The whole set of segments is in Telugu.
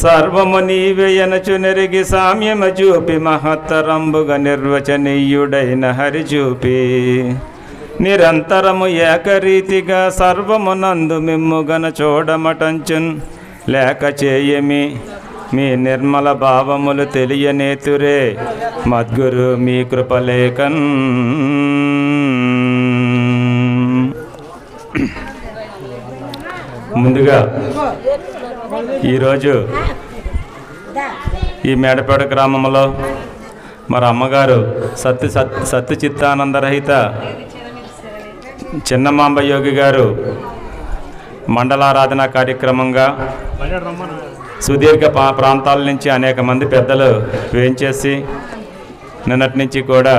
సర్వము నీవేయనచు నెరిగి సామ్యమ చూపి మహత్తరంబుగా నిర్వచనీయుడైన హరి చూపి నిరంతరము ఏకరీతిగా సర్వమునందు మిమ్ముగన చూడమటంచున్ లేక చేయమి. మీ నిర్మల భావములు తెలియనేతురే మద్గురు మీ కృపలేకన్ ముందుగా ఈరోజు ఈ మేడపేట గ్రామంలో మరి అమ్మగారు సత్య సత్ సత్య చిత్తానందరహిత చిన్నమాంబ యోగి గారు మండలారాధన కార్యక్రమంగా సుదీర్ఘ పా- ప్రాంతాల నుంచి అనేక మంది పెద్దలు వేయించేసి నిన్నటి నుంచి కూడా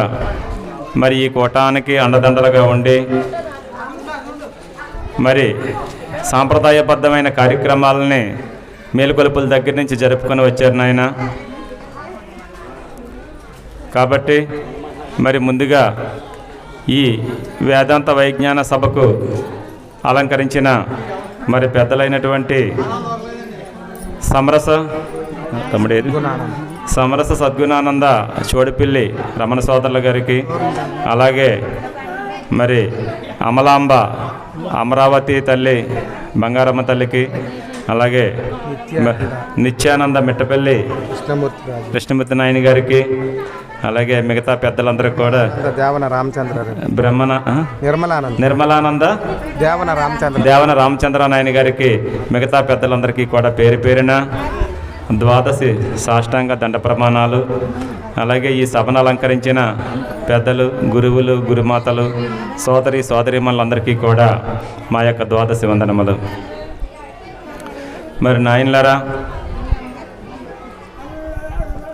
మరి ఈ కూటానికి అండదండలుగా ఉండి మరి సాంప్రదాయబద్ధమైన కార్యక్రమాలని మేలుకొలుపుల దగ్గర నుంచి జరుపుకొని వచ్చారు నాయన. కాబట్టి మరి ముందుగా ఈ వేదాంత వైజ్ఞాన సభకు అలంకరించిన మరి పెద్దలైనటువంటి సమరస తమ్ముడేది సమరస సద్గుణానంద చోడిపిల్లి రమణ సోదరుల గారికి అలాగే మరి అమలాంబ అమరావతి తల్లి బంగారమ్మ తల్లికి అలాగే నిత్యానంద. మిట్టపల్లి కృష్ణమూర్తి నాయని గారికి అలాగే మిగతా పెద్దలందరికీ కూడా దేవన రామచంద్రారెడ్డి బ్రహ్మణ? నిర్మలానంద్. నిర్మలానంద దేవన రామచంద్ర. దేవన రామచంద్ర నాయని గారికి మిగతా పెద్దలందరికీ కూడా పేరు పేరున ద్వాదశి సాష్టాంగ దండ ప్రమాణాలు అలాగే ఈ సభను అలంకరించిన పెద్దలు గురువులు గురుమాతలు సోదరి సోదరిమణులందరికీ కూడా మా యొక్క ద్వాదశి వందనములు. మరి నాయనలారా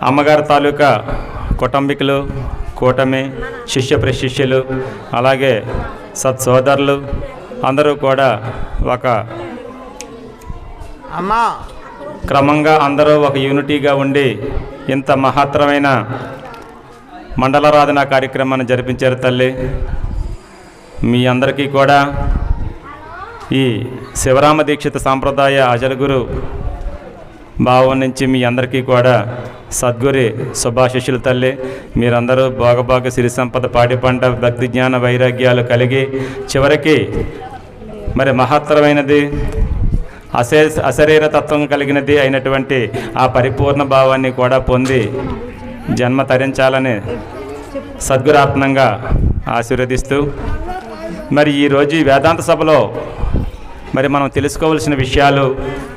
అమ్మగారి తాలూకా కుటుంబీకులు కూటమి శిష్య ప్రశిష్యులు అలాగే సత్ సోదరులు అందరూ కూడా ఒక అమ్మా. క్రమంగా అందరూ ఒక యూనిటీగా ఉండి ఇంత మహత్తరమైన మండలారాధన కార్యక్రమాన్ని జరిపించారు తల్లి. మీ అందరికీ కూడా ఈ శివరామ దీక్షిత సాంప్రదాయ అజలగురు భావం నుంచి మీ అందరికీ కూడా సద్గురి శుభాశిష్యుల తల్లి. మీరందరూ భోగభోగ సిరి సంపద పాడి పంట భక్తి జ్ఞాన వైరాగ్యాలు కలిగి చివరికి మరి మహత్తరమైనది అశే అశరీర తత్వం కలిగినది అయినటువంటి ఆ పరిపూర్ణ భావాన్ని కూడా పొంది జన్మ తరించాలని సద్గురాత్మంగా ఆశీర్వదిస్తూ మరి ఈరోజు ఈ వేదాంత సభలో మరి మనం తెలుసుకోవాల్సిన విషయాలు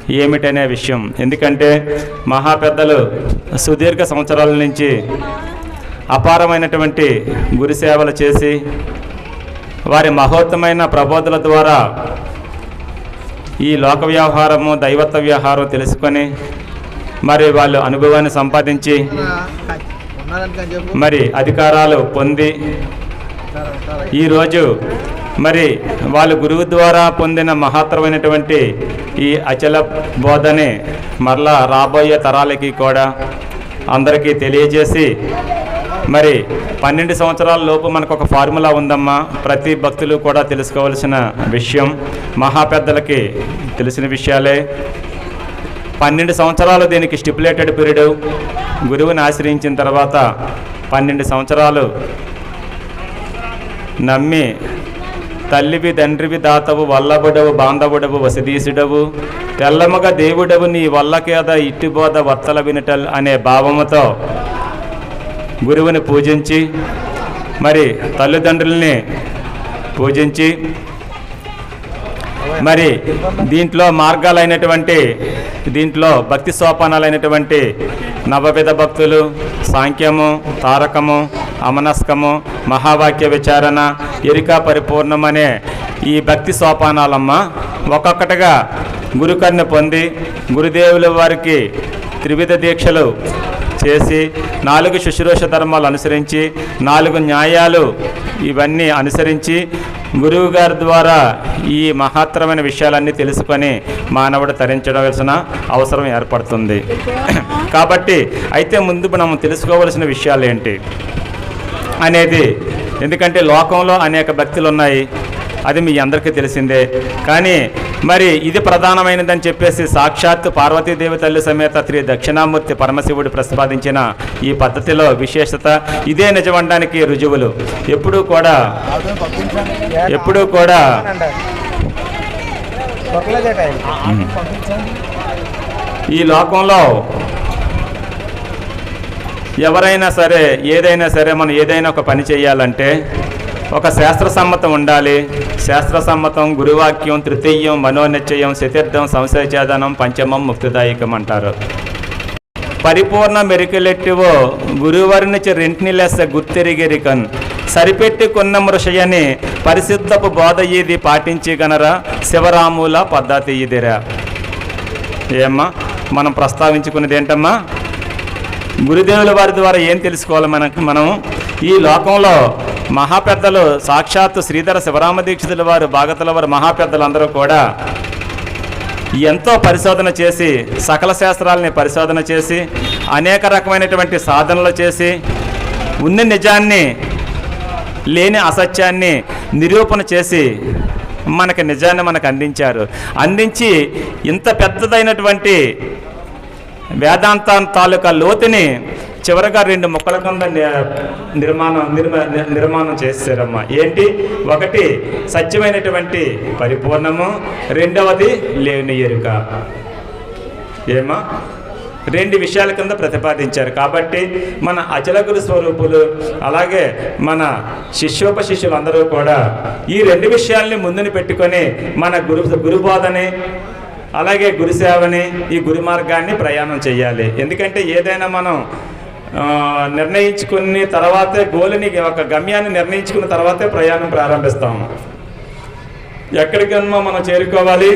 ఏమిటనే విషయం. ఎందుకంటే మహా పెద్దలు సుదీర్ఘ సంవత్సరాల నుంచి అపారమైనటువంటి గురి సేవలు చేసి వారి మహోత్తమైన ప్రబోధల ద్వారా ఈ లోక వ్యవహారము దైవత్వ వ్యవహారం తెలుసుకొని మరి వాళ్ళు అనుభవాన్ని సంపాదించి మరి అధికారాలు పొంది ఈరోజు మరి వాళ్ళు గురువు ద్వారా పొందిన మహత్తరమైనటువంటి ఈ అచల బోధనే మరలా రాబోయే తరాలకి కూడా అందరికీ తెలియజేసి మరి పన్నెండు సంవత్సరాల లోపు మనకు ఒక ఫార్ములా ఉందమ్మా. ప్రతి భక్తులు కూడా తెలుసుకోవాల్సిన విషయం మహాపెద్దలకి తెలిసిన విషయాలే. పన్నెండు సంవత్సరాలు దీనికి స్టిపులేటెడ్ పీరియడ్. గురువుని ఆశ్రయించిన తర్వాత పన్నెండు సంవత్సరాలు నమ్మి తల్లివి తండ్రివి దాతవు వల్లబుడవు బాంధవుడవు వసదీసుడవు తెల్లమగ దేవుడవు నీ వల్లకేద ఇట్టిబోధ వర్తల వినటల్ అనే భావముతో గురువుని పూజించి మరి తల్లిదండ్రుల్ని పూజించి మరి దీంట్లో మార్గాలైనటువంటి దీంట్లో భక్తి సోపానాలైనటువంటి నవవిధ భక్తులు సాంఖ్యము తారకము అమనస్కము మహావాక్య విచారణ ఎరికా పరిపూర్ణమనే ఈ భక్తి సోపానాలమ్మ ఒక్కొక్కటిగా గురుకర్ణ పొంది గురుదేవుల వారికి త్రివిధ దీక్షలు చేసి నాలుగు శుశ్రూష ధర్మాలు అనుసరించి నాలుగు న్యాయాలు ఇవన్నీ అనుసరించి గురువు గారి ద్వారా ఈ మహత్తరమైన విషయాలన్నీ తెలుసుకొని మానవుడు తరించవలసిన అవసరం ఏర్పడుతుంది. కాబట్టి అయితే ముందు మనం తెలుసుకోవలసిన విషయాలు ఏంటి? అనేది ఎందుకంటే లోకంలో అనేక భక్తులు ఉన్నాయి అది మీ అందరికీ తెలిసిందే. కానీ మరి ఇది ప్రధానమైనదని చెప్పేసి సాక్షాత్ పార్వతీదేవి తల్లి సమేత శ్రీ దక్షిణామూర్తి పరమశివుడు ప్రతిపాదించిన ఈ పద్ధతిలో విశేషత ఇదే నిజమనడానికి రుజువులు. ఎప్పుడూ కూడా ఎప్పుడూ కూడా ఈ లోకంలో ఎవరైనా సరే ఏదైనా సరే మనం ఏదైనా ఒక పని చేయాలంటే ఒక శాస్త్ర సమ్మతం ఉండాలి. శాస్త్ర సమ్మతం గురువాక్యం తృతీయం మనోనిశ్చయం చతుర్థం సంశయచేదనం పంచమం ముక్తిదాయకం అంటారు పరిపూర్ణ మెరికలెట్టివో గురువరునిచి రెంటిని లెస్స గుర్తిరిగిరికన్. సరిపెట్టుకున్న మృషయని పరిశుద్ధపు బోధ ఇది పాటించి గనరా శివరాముల పద్ధతి ఇదిరా ఏమ్మా మనం ప్రస్తావించుకున్నది ఏంటమ్మా? గురుదేవుల వారి ద్వారా ఏం తెలుసుకోవాలి మనకు మనం? ఈ లోకంలో మహాపెద్దలు సాక్షాత్తు శ్రీధర శివరామ దీక్షితుల వారు భాగతుల వారు మహాపెద్దలందరూ కూడా ఎంతో పరిశోధన చేసి సకల శాస్త్రాలని పరిశోధన చేసి అనేక రకమైనటువంటి సాధనలు చేసి ఉన్న నిజాన్ని లేని అసత్యాన్ని నిరూపణ చేసి మనకి నిజాన్ని మనకు అందించారు. అందించి ఇంత పెద్దదైనటువంటి వేదాంతం తాలూకా లోతుని చివరగా రెండు మొక్కల కింద నిర్మాణం నిర్మాణం చేశారమ్మా. ఏంటి? ఒకటి సత్యమైనటువంటి పరిపూర్ణము రెండవది లేని ఎరుక. ఏమా రెండు విషయాల కింద ప్రతిపాదించారు. కాబట్టి మన అచల గురు స్వరూపులు అలాగే మన శిష్యోప అందరూ కూడా ఈ రెండు విషయాల్ని ముందుని పెట్టుకొని మన గురు గురుబోధని అలాగే గురుసేవని ఈ గురు మార్గాన్ని ప్రయాణం చేయాలి. ఎందుకంటే ఏదైనా మనం నిర్ణయించుకుని తర్వాతే గోలుని ఒక గమ్యాన్ని నిర్ణయించుకున్న తర్వాతే ప్రయాణం ప్రారంభిస్తాము ఎక్కడికన్నా మనం చేరుకోవాలి.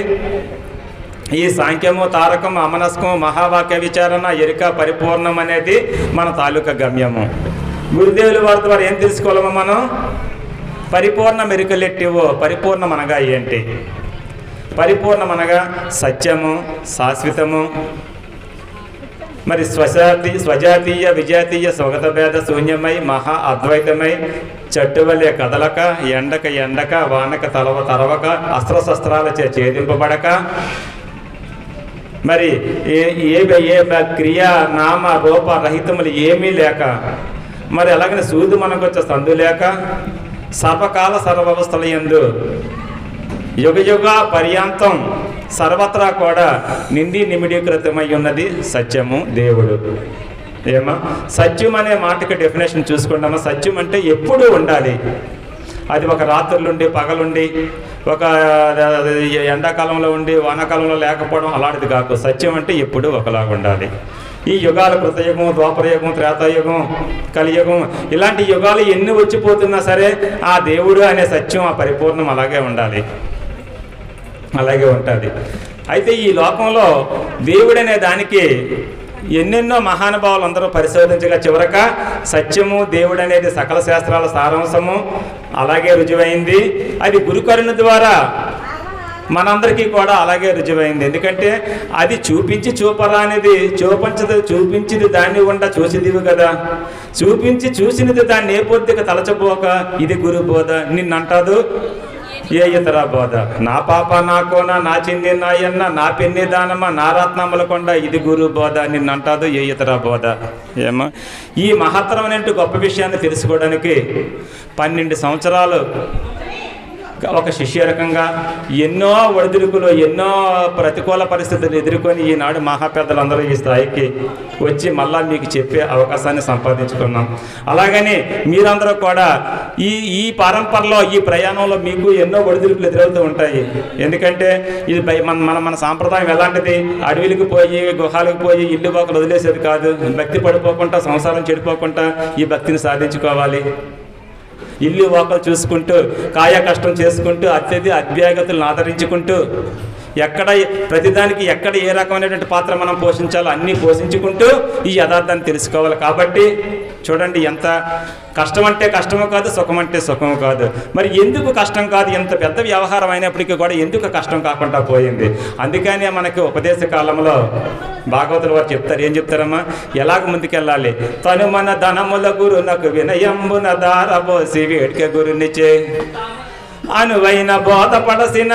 ఈ సాంఖ్యము తారకం అమనస్కం మహావాక్య విచారణ ఎరిక పరిపూర్ణం అనేది మన తాలూకా గమ్యము. గురుదేవుల వారి ద్వారా ఏం తెలుసుకోవాలమ్మా మనం? పరిపూర్ణ మెరుకలెట్టివో పరిపూర్ణం అనగా ఏంటి? పరిపూర్ణం అనగా సత్యము శాశ్వతము మరి స్వజాతి స్వజాతీయ విజాతీయ స్వగత భేద శూన్యమై మహా అద్వైతమై చట్టువలే కదలక ఎండక ఎండక వానక తలవ తరవక అస్త్రశస్త్రాలచే ఛేదింపబడక. మరి ఏ ఏ ఏ క్రియ నామ రూప రహితములు ఏమీ లేక మరి అలాగనే సూది మనకు వచ్చే సందు లేక సర్వకాల సర్వవస్థల ఎందు యుగ యుగ పర్యాంతం సర్వత్రా కూడా నిండి నిమిడీకృతమై ఉన్నది సత్యము దేవుడు. ఏమా? సత్యం అనే మాటకి డెఫినేషన్ చూసుకుంటామా? సత్యం అంటే ఎప్పుడూ ఉండాలి. అది ఒక రాత్రులుండి పగలుండి ఒక ఎండాకాలంలో ఉండి వానాకాలంలో లేకపోవడం అలాంటిది కాదు. సత్యం అంటే ఎప్పుడూ ఒకలాగా ఉండాలి. ఈ యుగాల కృతయుగం ద్వాపరయుగం త్రేతాయుగం కలియుగం ఇలాంటి యుగాలు ఎన్ని వచ్చిపోతున్నా సరే ఆ దేవుడు అనే సత్యం ఆ పరిపూర్ణం అలాగే ఉండాలి. అలాగే ఉంటుంది. అయితే ఈ లోకంలో దేవుడనే దానికి ఎన్నెన్నో మహానుభావులు అందరూ పరిశోధించగా చివరక సత్యము దేవుడు అనేది సకల శాస్త్రాల సారాంశము అలాగే రుజువైంది. అది గురుకరుణ ద్వారా మనందరికీ కూడా అలాగే రుజువైంది. ఎందుకంటే అది చూపించి చూపరా అనేది చూపించదు చూపించింది దాన్ని ఉండ చూసిదివి కదా. చూపించి చూసినది దాన్ని ఏ పొద్దుకు తలచబోక ఇది గురుబోధ నిన్నంటాదు. ఏ ఇతర బోధ నా పాప నా కోన నా చింది నాయన్న నా పిన్ని దానమ్మ నా రత్నముల కొండ ఇది గురు బోధ నిన్నంటాదు ఏ ఇతర బోధ ఏమో? ఈ మహత్తరమైన గొప్ప విషయాన్ని తెలుసుకోవడానికి పన్నెండు సంవత్సరాలు ఒక శిష్యరకంగా ఎన్నో ఒడిదుడుకులు ఎన్నో ప్రతికూల పరిస్థితులు ఎదుర్కొని ఈనాడు మహాపెద్దలందరూ ఈ స్థాయికి వచ్చి మళ్ళా మీకు చెప్పే అవకాశాన్ని సంపాదించుకున్నాం. అలాగని మీరందరూ కూడా ఈ ఈ పరంపరలో ఈ ప్రయాణంలో మీకు ఎన్నో ఒడిదుడుకులు ఎదురవుతూ ఉంటాయి. ఎందుకంటే ఇది మన మన మన సాంప్రదాయం ఎలాంటిది? అడవిలకు పోయి గుహాలకు పోయి ఇల్లు బాకలు వదిలేసేది కాదు. భక్తి పడిపోకుండా సంసారం చెడిపోకుండా ఈ భక్తిని సాధించుకోవాలి. ఇల్లు వాకలు చూసుకుంటూ కాయ కష్టం చేసుకుంటూ అత్యధి అభ్యాగతులను ఆదరించుకుంటూ ఎక్కడ ప్రతిదానికి ఎక్కడ ఏ రకమైనటువంటి పాత్ర మనం పోషించాలో అన్నీ పోషించుకుంటూ ఈ యథార్థాన్ని తెలుసుకోవాలి. కాబట్టి చూడండి ఎంత కష్టం అంటే కష్టము కాదు సుఖం అంటే సుఖము కాదు. మరి ఎందుకు కష్టం కాదు? ఎంత పెద్ద వ్యవహారం అయినప్పటికీ కూడా ఎందుకు కష్టం కాకుండా పోయింది? అందుకనే మనకి ఉపదేశ కాలంలో భాగవతులు వారు చెప్తారు. ఏం చెప్తారమ్మా? ఎలాగ ముందుకెళ్ళాలి? తను మన ధనముల గురునకు వినయంబున దారబోసి వేడిక గురునిచే. అనువైన బోధపడసిన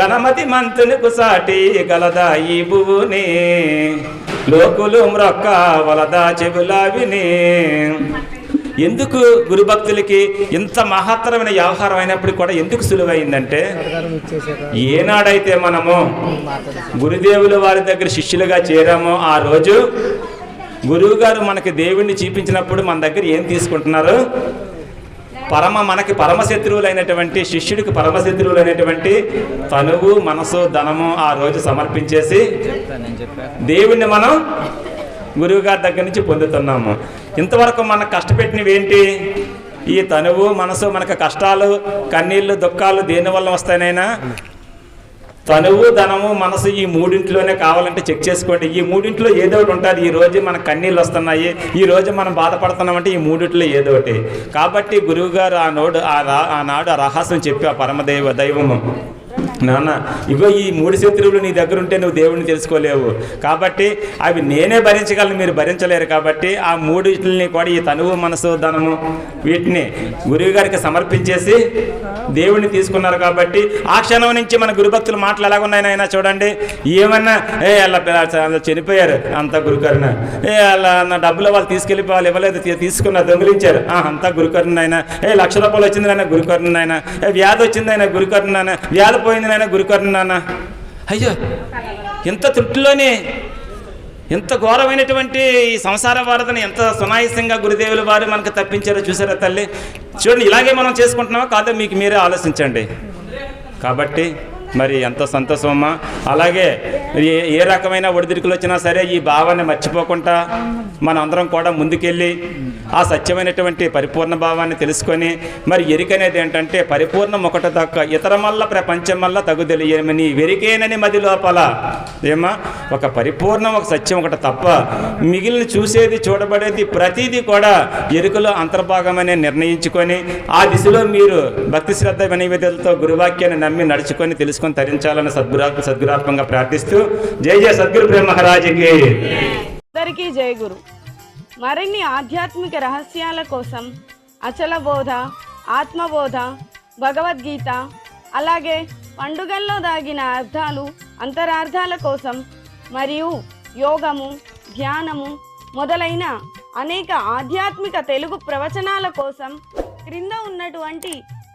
గణమతి మంతునికి సాటి గలదా ఈ భువుని? లోకులు మ్రొక్క వలదా చెబులా విని ఎందుకు గురుభక్తులకి ఇంత మహత్తరమైన వ్యవహారం అయినప్పుడు కూడా ఎందుకు సులువైందంటే ఏనాడైతే మనము గురుదేవుల వారి దగ్గర శిష్యులుగా చేరామో ఆ రోజు గురువు గారు మనకి దేవుణ్ణి చూపించినప్పుడు మన దగ్గర ఏం తీసుకుంటున్నారు? పరమ మనకి పరమశత్రువులైనటువంటి శిష్యుడికి పరమశత్రువులైనటువంటి తనువు మనసు ధనము ఆ రోజు సమర్పించేసి దేవుణ్ణి మనం గురువు గారి దగ్గర నుంచి పొందుతున్నాము. ఇంతవరకు మనకు కష్టపెట్టినవి ఏంటి ఈ తనువు మనసు మనకు కష్టాలు కన్నీళ్ళు దుఃఖాలు దేనివల్ల వస్తాయినైనా తనువు ధనము మనసు ఈ మూడింటిలోనే కావాలంటే చెక్ చేసుకోండి. ఈ మూడింటిలో ఏదో ఒకటి ఉంటుంది. ఈ రోజు మన కన్నీళ్ళు వస్తున్నాయి. ఈ రోజు మనం బాధపడుతున్నామంటే ఈ మూడింటిలో ఏదో ఒకటి. కాబట్టి గురువుగారు ఆ నోడు ఆ రా ఆనాడు ఆ రహస్యం చెప్పి ఆ పరమదైవ దైవము. నాన్న ఇగో ఈ మూడు శత్రువులు నీ దగ్గర ఉంటే నువ్వు దేవుడిని తెలుసుకోలేవు. కాబట్టి అవి నేనే భరించగలను మీరు భరించలేరు కాబట్టి ఆ మూడిటిని కూడా ఈ తనువు మనసు ధనము వీటిని గురువు గారికి సమర్పించేసి దేవుడిని తీసుకున్నారు కాబట్టి ఆ క్షణం నుంచి మన గురుభక్తులు మాటలు ఎలాగ ఉన్నాయనైనా చూడండి. ఏమన్నా ఏ వాళ్ళ చనిపోయారు అంత గురుకరణ. ఏ వాళ్ళ నా డబ్బులు వాళ్ళు తీసుకెళ్ళి వాళ్ళు ఇవ్వలేదు తీసుకున్నారు దొంగిలించారు. ఆ, అంతా గురుకరుణ ఆయన ఏ లక్ష రూపాయలు వచ్చింది నాయన గురుకరుణ ఆయన వ్యాధి వచ్చింది ఆయన గురుకరుణ నాయన. వ్యాధి పోయింది నాయన గురుకరుణ నాన్న అయ్యో ఇంత తృప్తిలోనే ఎంత ఘోరమైనటువంటి ఈ సంసార వారధని ఎంత సునాయసంగా గురుదేవుల వారు మనకు తప్పించారో చూసారా తల్లి? చూడండి ఇలాగే మనం చేసుకుంటున్నామా? కాదో మీకు మీరే ఆలోచించండి. కాబట్టి మరి ఎంత సంతోషమమ్మా. అలాగే ఏ ఏ రకమైన ఒడిదుడుకులు వచ్చినా సరే ఈ భావాన్ని మర్చిపోకుండా మన అందరం కూడా ముందుకెళ్ళి ఆ సత్యమైనటువంటి పరిపూర్ణ భావాన్ని తెలుసుకొని మరి ఎరికనేది ఏంటంటే పరిపూర్ణం ఒకటి దక్క ఇతరమల్ల ప్రపంచం వల్ల తగు తెలియమని వెరికేనని మది లోపల. ఏమా ఒక పరిపూర్ణం ఒక సత్యం ఒకటి తప్ప మిగిలిన చూసేది చూడబడేది ప్రతిదీ కూడా ఎరుకలో అంతర్భాగమనే నిర్ణయించుకొని ఆ దిశలో మీరు భక్తి శ్రద్ధ వినయవిధులతో గురువాక్యాన్ని నమ్మి నడుచుకొని తెలుసుకొని తరించాలని సద్గురా సద్గురాత్మంగా ప్రార్థిస్తూ జై జయ సద్గురు ప్రేమ మహారాజుకి. అందరికీ జయ గురు. మరిన్ని ఆధ్యాత్మిక రహస్యాల కోసం అచల బోధ ఆత్మబోధ భగవద్గీత అలాగే పండుగల్లో దాగిన అర్థాలు అంతరార్థాల కోసం మరియు యోగము ధ్యానము మొదలైన అనేక ఆధ్యాత్మిక తెలుగు ప్రవచనాల కోసం క్రింద ఉన్నటువంటి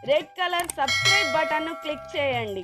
రెడ్ కలర్ సబ్స్క్రైబ్ బటన్ను క్లిక్ చేయండి.